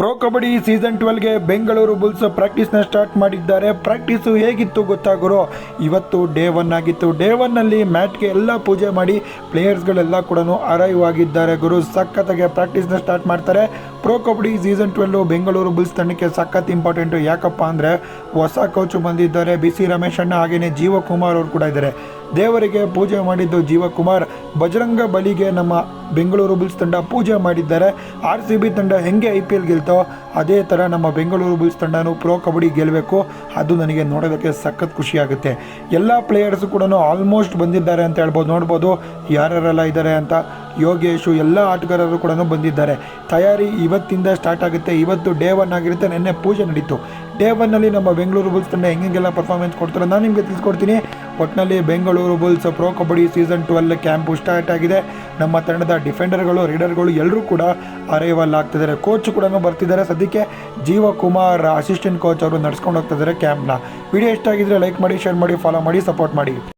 Pro kabaddi season ಟ್ವೆಲ್ಗೆ Bengaluru Bulls ಪ್ರಾಕ್ಟೀಸ್ನ start ಮಾಡಿದ್ದಾರೆ. ಪ್ರಾಕ್ಟೀಸು ಹೇಗಿತ್ತು ಗೊತ್ತಾ ಗುರು? ಇವತ್ತು ಡೇ ಒನ್ ಆಗಿತ್ತು. ಡೇ ಒನ್ನಲ್ಲಿ ಮ್ಯಾಟ್ಗೆ ಎಲ್ಲ ಪೂಜೆ ಮಾಡಿ ಪ್ಲೇಯರ್ಸ್ಗಳೆಲ್ಲ ಕೂಡ ಅರೈವ್ ಆಗಿದ್ದಾರೆ ಗುರು. ಸಖತ್ತಾಗಿ ಪ್ರಾಕ್ಟೀಸ್ನ ಸ್ಟಾರ್ಟ್ ಮಾಡ್ತಾರೆ. Pro kabaddi season twelve Bengaluru Bulls ತಂಡಕ್ಕೆ ಸಖತ್ ಇಂಪಾರ್ಟೆಂಟು ಯಾಕಪ್ಪ ಅಂದರೆ ಹೊಸ ಕೋಚು ಬಂದಿದ್ದಾರೆ. ಬಿ ಸಿ ರಮೇಶ್ ಅಣ್ಣ ಹಾಗೆಯೇ ಜೀವಕುಮಾರ್ ಅವರು ಕೂಡ ಇದ್ದಾರೆ. ದೇವರಿಗೆ ಪೂಜೆ ಮಾಡಿದ್ದು ಜೀವಕುಮಾರ್. ಬಜರಂಗ ಬಲಿಗೆ ನಮ್ಮ ಬೆಂಗಳೂರು ಬುಲ್ಸ್ ತಂಡ ಪೂಜೆ ಮಾಡಿದ್ದಾರೆ. ಆರ್ ಸಿ ಬಿ ತಂಡ ಹೆಂಗೆ ಐ ಪಿ ಎಲ್ ಗೆಲ್ತೋ ಅದೇ ಥರ ನಮ್ಮ ಬೆಂಗಳೂರು ಬುಲ್ಸ್ ತಂಡನೂ ಪ್ರೋ ಕಬಡ್ಡಿ ಗೆಲ್ಲಬೇಕು. ಅದು ನನಗೆ ನೋಡೋದಕ್ಕೆ ಸಖತ್ ಖುಷಿಯಾಗುತ್ತೆ. ಎಲ್ಲ ಪ್ಲೇಯರ್ಸು ಕೂಡ ಆಲ್ಮೋಸ್ಟ್ ಬಂದಿದ್ದಾರೆ ಅಂತ ಹೇಳ್ಬೋದು. ನೋಡ್ಬೋದು ಯಾರ್ಯಾರೆಲ್ಲ ಇದ್ದಾರೆ ಅಂತ. ಯೋಗೇಶು, ಎಲ್ಲ ಆಟಗಾರರು ಕೂಡ ಬಂದಿದ್ದಾರೆ. ತಯಾರಿ ಇವತ್ತಿಂದ ಸ್ಟಾರ್ಟ್ ಆಗುತ್ತೆ. ಇವತ್ತು ಡೇ ಒನ್ ಆಗಿರುತ್ತೆ. ನಿನ್ನೆ ಪೂಜೆ ನಡೀತು. ಡೇ ಒನ್ನಲ್ಲಿ ನಮ್ಮ ಬೆಂಗಳೂರು ಬುಲ್ಸ್ ತಂಡ ಹೆಂಗೆಲ್ಲ ಪರ್ಫಾರ್ಮೆನ್ಸ್ ಕೊಡ್ತಾರೆ? ನಾನು ನಿಮಗೆ ತಿಳಿಸ್ಕೊಡ್ತೀನಿ. ಒಟ್ಟಿನಲ್ಲಿ Bengaluru Bulls pro kabaddi season twelve camp start ಆಗಿದೆ. ನಮ್ಮ ತಂಡದ ಡಿಫೆಂಡರ್ಗಳು, ರೀಡರ್ಗಳು ಎಲ್ಲರೂ ಕೂಡ ಅರೈವಲ್ ಆಗ್ತಿದ್ದಾರೆ. ಕೋಚ್ ಕೂಡ ಬರ್ತಿದ್ದಾರೆ. ಸದ್ಯಕ್ಕೆ ಜೀವಕುಮಾರ್ ಅಸಿಸ್ಟೆಂಟ್ ಕೋಚ್ ಅವರು ನಡ್ಸ್ಕೊಂಡು ಹೋಗ್ತಿದ್ದಾರೆ ಕ್ಯಾಂಪ್ನ. ವಿಡಿಯೋ ಇಷ್ಟ ಆಗಿದ್ರೆ ಲೈಕ್ ಮಾಡಿ, ಶೇರ್ ಮಾಡಿ, ಫಾಲೋ ಮಾಡಿ, ಸಪೋರ್ಟ್ ಮಾಡಿ.